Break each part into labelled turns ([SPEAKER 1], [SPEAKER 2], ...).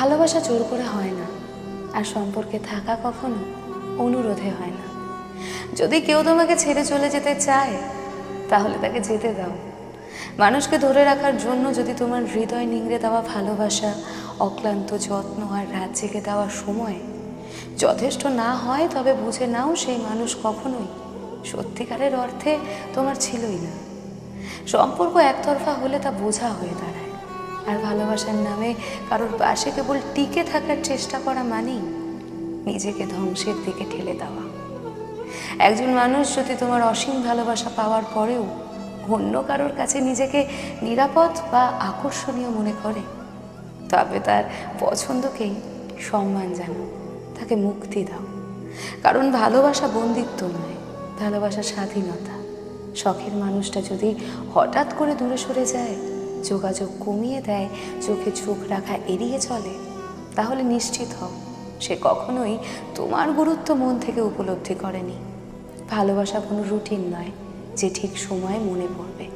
[SPEAKER 1] ভালোবাসা জোর করে হয় না, আর সম্পর্কে থাকা কখনো অনুরোধে হয় না। যদি কেউ তোমাকে ছেড়ে চলে যেতে চায়, তাহলে তাকে যেতে দাও। মানুষকে ধরে রাখার জন্য যদি তোমার হৃদয় নিংড়ে দেওয়া ভালোবাসা, অক্লান্ত যত্ন আর রাত জেগে দেওয়া সময় যথেষ্ট না হয়, তবে বুঝে নাও সেই মানুষ কখনোই সত্যিকারের অর্থে তোমার ছিলই না। সম্পর্ক একতরফা হলে তা বোঝা হয়ে দাঁড়ায়। আর ভালোবাসার নামে কারোর পাশে কেবল টিকে থাকার চেষ্টা করা মানেই নিজেকে ধ্বংসের দিকে ঠেলে দেওয়া। একজন মানুষ যদি তোমার অসীম ভালোবাসা পাওয়ার পরেও অন্য কারোর কাছে নিজেকে নিরাপদ বা আকর্ষণীয় মনে করে, তবে তার পছন্দকেই সম্মান জানাও তাকে মুক্তি দাও। কারণ ভালোবাসা বন্দিত্ব নয়, ভালোবাসা স্বাধীনতা। শখের মানুষটা যদি হঠাৎ করে দূরে সরে যায় যোগাযোগ কমিয়ে দেয়, চোখে চোখ রাখা এড়িয়ে চলে, তাহলে নিশ্চিত হও, সে কখনোই তোমার গুরুত্ব মন থেকে উপলব্ধি করেনি। ভালোবাসা কোনো রুটিন নয়, যে ঠিক সময়ে মনে পড়বে।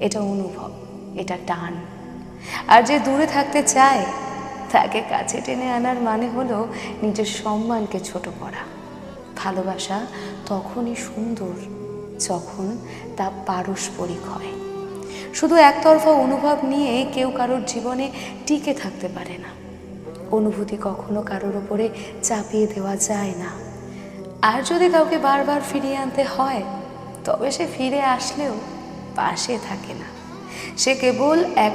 [SPEAKER 1] এটা অনুভব, এটা টান। আর যে দূরে থাকতে চায়, তাকে কাছে টেনে আনার মানে হলো নিজের সম্মানকে ছোট করা। ভালোবাসা তখনই সুন্দর, যখন তা পারস্পরিক হয়। শুধু একতরফা অনুভব নিয়ে কেউ কারোর জীবনে টিকে থাকতে পারে না। অনুভূতি কখনো কারোর ওপরে চাপিয়ে দেওয়া যায় না। আর যদি কাউকে বারবার ফিরিয়ে আনতে হয়, তবে সে ফিরে আসলেও পাশে থাকে না। সে কেবল এক